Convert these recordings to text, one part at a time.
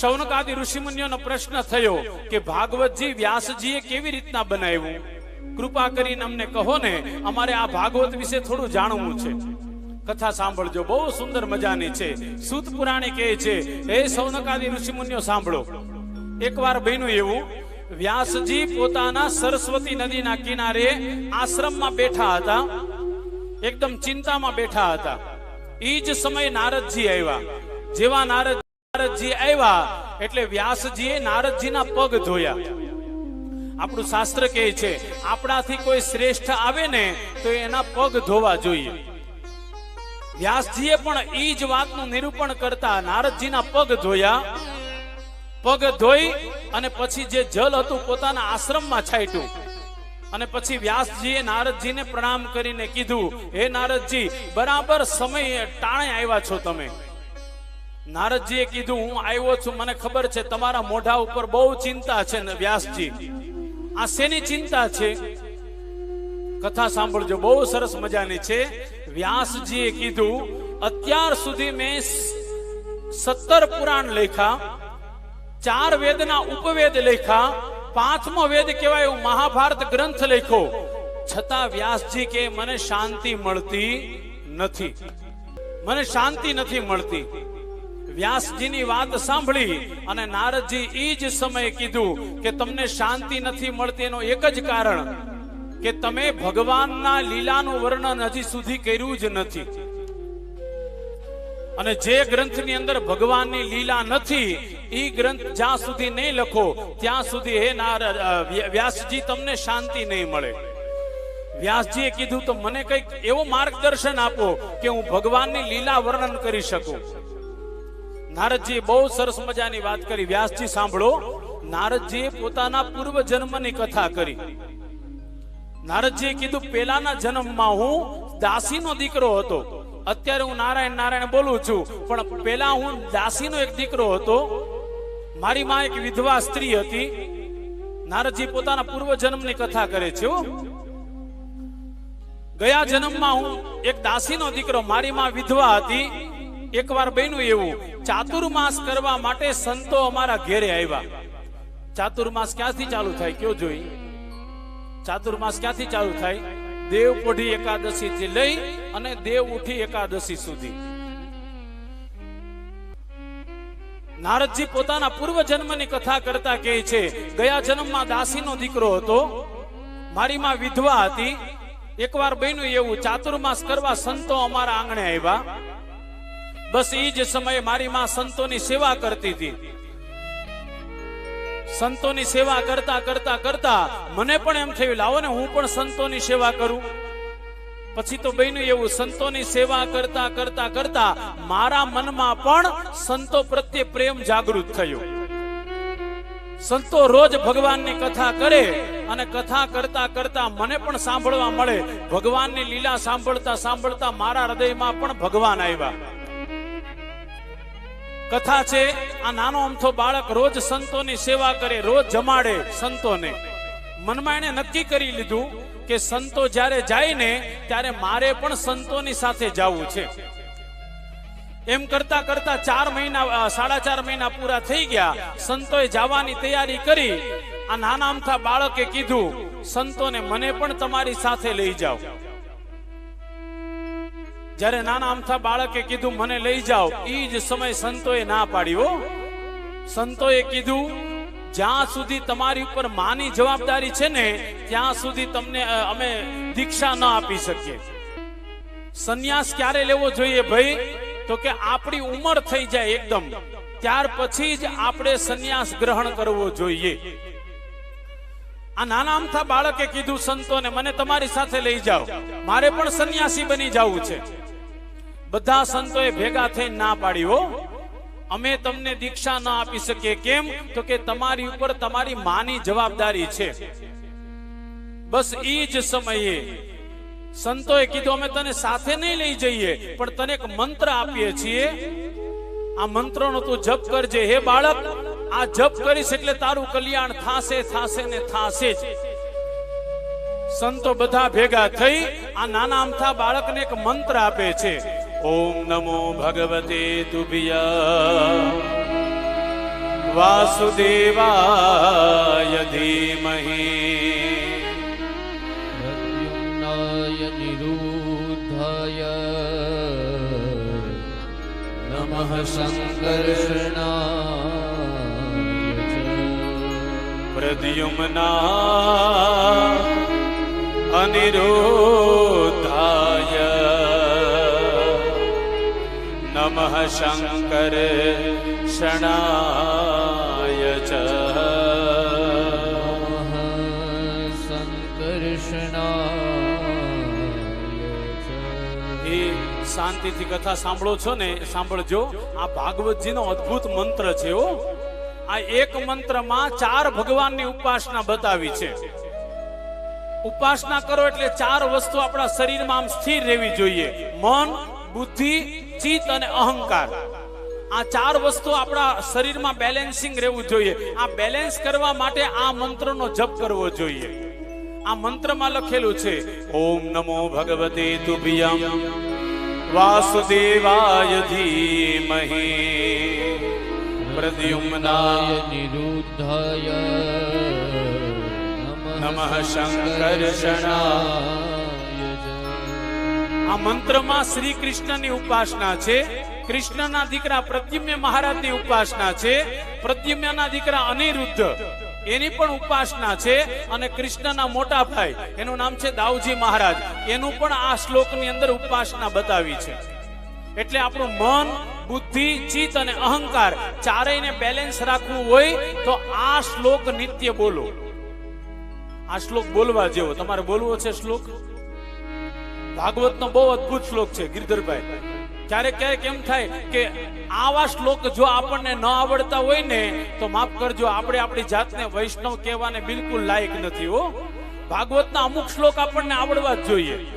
શૌનકાદિ ઋષિમુનિઓનો પ્રશ્ન થયો કે ભાગવતજી વ્યાસજીએ કેવી રીતના બનાવ્યું? કૃપા કરીને અમને કહો ને, અમારે આ ભાગવત વિશે થોડું જાણવું છે. કથા સાંભળજો, બહુ સુંદર મજાની છે. સુત પુરાણી કહે છે, હે શૌનકાદિ ઋષિમુનિઓ, સાંભળો. એકવાર બન્યું એવું, વ્યાસજી પોતાના સરસ્વતી નદીના કિનારે આશ્રમમાં બેઠા હતા. એકદમ ચિંતામાં બેઠા હતા. ઈ જ સમયે નારદજી આવ્યા. જેવા નારદ નારદજી આવ્યા એટલે વ્યાસજીએ નારદજીના પગ ધોયા. આપણું શાસ્ત્ર કહે છે, આપણાથી કોઈ શ્રેષ્ઠ આવે ને તો એના પગ ધોવા જોઈએ. વ્યાસજીએ પણ એ જ વાતનું નિરૂપણ કરતા નારદજીના પગ ધોયા. પગ ધોઈ અને પછી જે જલ હતું પોતાના આશ્રમમાં છાંટ્યું. અને પછી વ્યાસજીએ નારદજીને પ્રણામ કરીને કીધું, હે નારદજી, બરાબર સમયે ટાણે આવ્યા છો તમે. નારદજીએ કીધું, હું આવ્યો છું, મને ખબર છે, તમારા મોઢા ઉપર બહુ ચિંતા છે ને વ્યાસજી. આ શેની ચિંતા છે? કથા સાંભળજો, બહુ સરસ મજાની છે. વ્યાસજીએ કીધું, અત્યાર સુધી મેં સત્તર પુરાણ લેખા, ચાર વેદના ઉપવેદ લેખા, પાંચમો વેદ કહેવાય એવું મહાભારત ગ્રંથ લેખો. છતાં વ્યાસજી કે, મને શાંતિ મળતી નથી. મને શાંતિ નથી મળતી. વ્યાસજીની વાત સાંભળી અને નારદજી ઈ જ સમયે કીધું કે તમને શાંતિ નથી મળતી એનું એક જ કારણ કે તમે ભગવાનના લીલાનું વર્ણન હજી સુધી કર્યું જ નથી. અને જે ગ્રંથની અંદર ભગવાનની લીલા નથી એ ગ્રંથ જ્યાં સુધી નહીં લખો, ત્યાં સુધી હે નારદ વ્યાસજી, તમને શાંતિ નહીં મળે. વ્યાસજીએ કીધું, તો મને કંઈક એવું માર્ગદર્શન આપો કે હું ભગવાનની લીલા વર્ણન કરી શકું. નારદજી બહુ સરસ મજાની વાત કરી. વ્યાસજી, સાંભળો. નારદજીએ પોતાના પૂર્વ જન્મની કથા કરી. નારદજીએ કીધું પેલાના જન્મમાં હું દાસીનો દીકરો હતો. અત્યારે હું નારાયણ નારાયણ બોલું છું. પણ પેલા હું દાસીનો એક દીકરો હતો. મારી માં એક વિધવા સ્ત્રી હતી. નારદજી પોતાના પૂર્વ જન્મની કથા કરે છે ગયા જન્મમાં હું એક દાસીનો દીકરો, મારી માં વિધવા હતી. એકવાર બન્યું એવું. ચાતુર્માસ કરવા માટે સંતો અમારા ઘેરે આવ્યા. ચાતુર્માસ ક્યાંથી ચાલુ થાય કયો જોઈ? ચાતુર્માસ ક્યાંથી ચાલુ થાય? દેવ પોઢી એકાદશી થી લઈ અને દેવ ઉઠી એકાદશી સુધી. નારદજી પોતાના પૂર્વ જન્મની કથા કરતા કહે છે, ગયા જન્મમાં દાસીનો દીકરો હતો. મારી માં વિધવા હતી. એકવાર બન્યું એવું. ચાતુર્માસ કરવા સંતો અમારા આંગણે આવ્યા. બસ એ જ સમયે મારી માં સંતોની સેવા કરતી હતી. સંતોની સેવા કરતા કરતા કરતા મને પણ એમ થયું, લાવો ને હું પણ સંતોની સેવા કરું. પછી તો બહેનું એવું, સંતોની સેવા કરતા કરતા કરતા મારા મનમાં પણ સંતો પ્રત્યે પ્રેમ જાગૃત થયો. સંતો રોજ ભગવાનની કથા કરે અને કથા કરતા કરતા મને પણ સાંભળવા મળે. ભગવાનની લીલા સાંભળતા સાંભળતા મારા હૃદયમાં પણ ભગવાન આવ્યા. કથા છે, આ નાનો અમથો બાળક રોજ સંતોની સેવા કરે, રોજ જમાડે સંતોને. મનમાં એને નક્કી કરી લીધું કે સંતો જ્યારે જાય ને, ત્યારે મારે પણ સંતોની સાથે જવું છે. એમ કરતા કરતા ચાર મહિના સાડા ચાર મહિના પૂરા થઈ ગયા. સંતોએ જવાની તૈયારી કરી. આ નાના અમથા બાળકે કીધું, સંતોને મને પણ તમારી સાથે લઈ જાઓ. જ્યારે નાના અમથા બાળકે કીધું, મને લઈ જાઓ. ઈ જ સમય સંતોએ ના પાડ્યો સંતોએ કીધું, જ્યાં સુધી તમારી ઉપર માની જવાબદારી છે ને, ત્યાં સુધી તમને અમે દીક્ષા ન આપી શકીએ. સંન્યાસ ક્યારે લેવો જોઈએ ભાઈ? તો કે આપણી ઉંમર થઈ જાય એકદમ. ત્યાર પછી જ આપણે સંન્યાસ ગ્રહણ કરવો જોઈએ. આ નાના અમથા બાળકે કીધું, સંતોને મને તમારી સાથે લઈ જાઓ. મારે પણ સંન્યાસી બની જવું છે. બધા સંતોએ ભેગા થઈને ના પાડી, હો, અમે તમને દીક્ષા ના આપી શકીએ. કેમ? તો કે તમારી ઉપર તમારી માની જવાબદારી છે. બસ ઈ જ સમયે સંતોએ કીધું, અમે તને સાથે નહીં લઈ જઈએ, પણ તને એક મંત્ર આપીએ છીએ. આ મંત્રનો તું જપ કરજે. હે બાળક આ જપ કરીશ એટલે તારું કલ્યાણ થાશે થાશે ને થાશે જ. સંતો બધા ભેગા થઈ આ નાના અમથા બાળકને એક મંત્ર આપે છે. ઓમ નમો ભગવતે તુભિયા. વાસુદેવાય ધીમહિ. પ્રદ્યુમ્નાય નિરુદ્ધાય. નમઃ શંકરણા વરદ યુમના અનિરોધાય નમઃ શંકર શણાય ચ શાંતિથી કથા સાંભળો છો ને? સાંભળજો. આ ભાગવતજીનો અદ્ભુત મંત્ર છે ઓ આ એક મંત્રમાં ચાર ભગવાનની ઉપાસના બતાવી છે. ઉપાસના કરો એટલે ચાર વસ્તુ આપણા શરીરમાં આમ સ્થિર રહેવી જોઈએ. મન, બુદ્ધિ, ચિત્ત અને અહંકાર. આ ચાર વસ્તુ આપણા શરીરમાં બેલેન્સિંગ રહેવું જોઈએ. આ બેલેન્સ કરવા માટે આ મંત્રનો જપ કરવો જોઈએ. આ મંત્રમાં લખેલું છે, ઓમ નમો ભગવતે તુભ્યમ. વાસુદેવાય ધીમહી. प्रद्युम्नाय निरुद्धाय નમઃ શંકર્ષણાય च આ મંત્રમાં શ્રી કૃષ્ણની ઉપાસના છે કૃષ્ણના દીકરા પ્રદ્યુમ્ય મહારાજની ઉપાસના છે પ્રદ્યુમ્યના દીકરા અનિરુદ્ધ એની પણ ઉપાસના છે અને કૃષ્ણના મોટા ભાઈ એનું નામ છે દાઉજી મહારાજ એનું પણ આ શ્લોકની અંદર ઉપાસના બતાવી છે એટલે આપણું મન, બુદ્ધિ, ચિત્ત અને અહંકાર ચારેયને બેલેન્સ રાખવું હોય તો આ શ્લોક નિત્ય બોલો. આ શ્લોક બોલવા જેવો. તમારે બોલવો છે શ્લોક? ભાગવતનો બહુ અદ્ભુત શ્લોક છે, ગિરધરભાઈ. ક્યારેક ક્યારેક એમ થાય કે આવા શ્લોક જો આપણને ન આવડતા હોય ને, તો માફ કરજો, આપણે આપણી જાતને વૈષ્ણવ કહેવાને બિલકુલ લાયક નથી, હો. ભાગવતના અમુક શ્લોક આપણને આવડવા જ જોઈએ.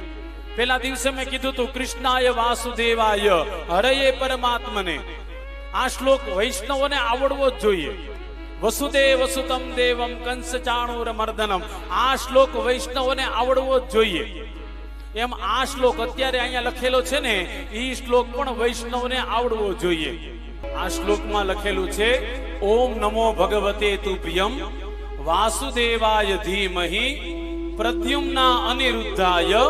પેલા દિવસે મેં કીધું તું, કૃષ્ણાય વાસુદેવાય, હરયે પરમાત્મને. આ શ્લોક વૈષ્ણવોને આવડવો જ જોઈએ. વસુદેવ વસુતમ દેવમ કંસ ચાણુર મર્દનમ આ શ્લોક વૈષ્ણવોને આવડવો જ જોઈએ. એમ આ શ્લોક અત્યારે અહીંયા લખેલો છે ને એ શ્લોક પણ વૈષ્ણવને આવડવો જોઈએ. આ શ્લોકમાં લખેલું છે, ઓમ નમો ભગવતે તુભ્યમ વાસુદેવાય ધીમહી, પ્રદ્યુમ્ના અનિરુદ્ધાય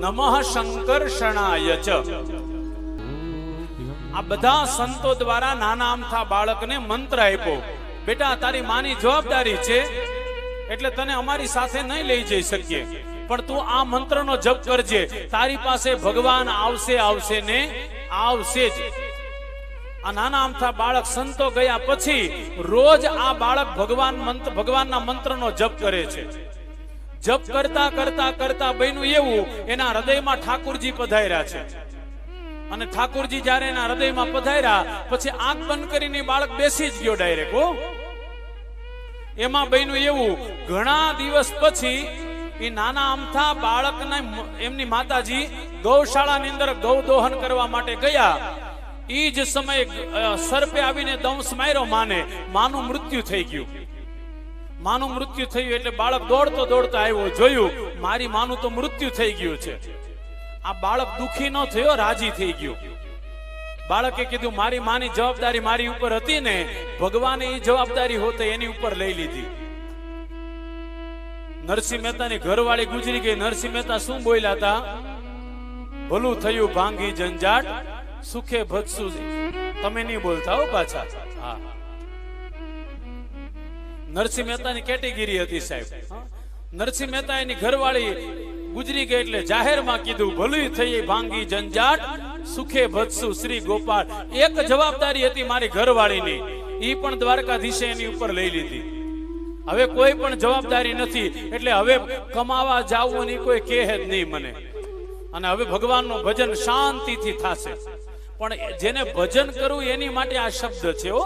નમઃ શંકરષણાય ચ. આ બધા સંતો દ્વારા નાના અમથા બાળકને મંત્ર આપ્યો. બેટા, તારી માની જવાબદારી છે, એટલે તને અમારી સાથે નહીં લઈ જઈ શકીએ. પણ તું આ મંત્રનો જપ કરજે. તારી પાસે ભગવાન આવશે આવશે ને આવશે જ. આ નાના અમથા બાળક સંતો ગયા પછી રોજ આ બાળક ભગવાન મંત્ર, ભગવાનના મંત્રનો જપ કરે છે. જપ કરતા કરતા કરતા બન્યું એવું, એના હૃદયમાં ઠાકુરજી પધાર્યા છે. અને ઠાકુરજી જ્યારે એના હૃદયમાં પધાર્યા, પછી આંખ બંધ કરીને બાળક બેસી જ ગયો ડાયરેક્ટ એમાં બન્યું એવું, ઘણા દિવસ પછી એ નાના અમથા બાળકને એમની માતાજી ગૌશાળાની અંદર ગૌ દોહન કરવા માટે ગયા. એ જ સમયે સર્પે આવીને દંશ માર્યો, માને, માનું મૃત્યુ થઈ ગયું. માનું મૃત્યુ થયું એટલે બાળક દોડતો દોડતો આવ્યો, જોયું, મારી માનું તો મૃત્યુ થઈ ગયું છે. આ બાળક દુખી ન થયો, રાજી થઈ ગયું. બાળકે કીધું, મારી માની જવાબદારી મારી ઉપર હતી ને, ભગવાને એ જવાબદારી હોતે એની ઉપર લઈ લીધી. નરસિંહ મહેતાની ઘરવાળી ગુજરી ગઈ. નરસિંહ મહેતા શું બોલ્યા હતા? ભલું થયું, ભાંગી જંજાટ સુખે ભજસુ તમે નહીં બોલતા હો પાછા. હા. નરસિંહ મહેતાની કેટેગરી હતી સાહેબ. નરસિંહ મહેતા એની ઘરવાળી ગુજરી ગઈ એટલે જાહેરમાં કીધું ભલું થઈ ભાંગી જંજાટ સુખે ભજસુ શ્રી ગોપાલ એક જવાબદારી હતી મારી ઘરવાળીની. ઈ પણ દ્વારકાધીશે એની ઉપર લઈ લીધી. હવે કોઈ પણ જવાબદારી નથી, એટલે હવે કમાવા જાવું ની કોઈ કહે જ નહીં મને. અને હવે ભગવાનનું ભજન શાંતિથી થશે. પણ જેને ભજન કરવું એની માટે આ શબ્દ છે, હો.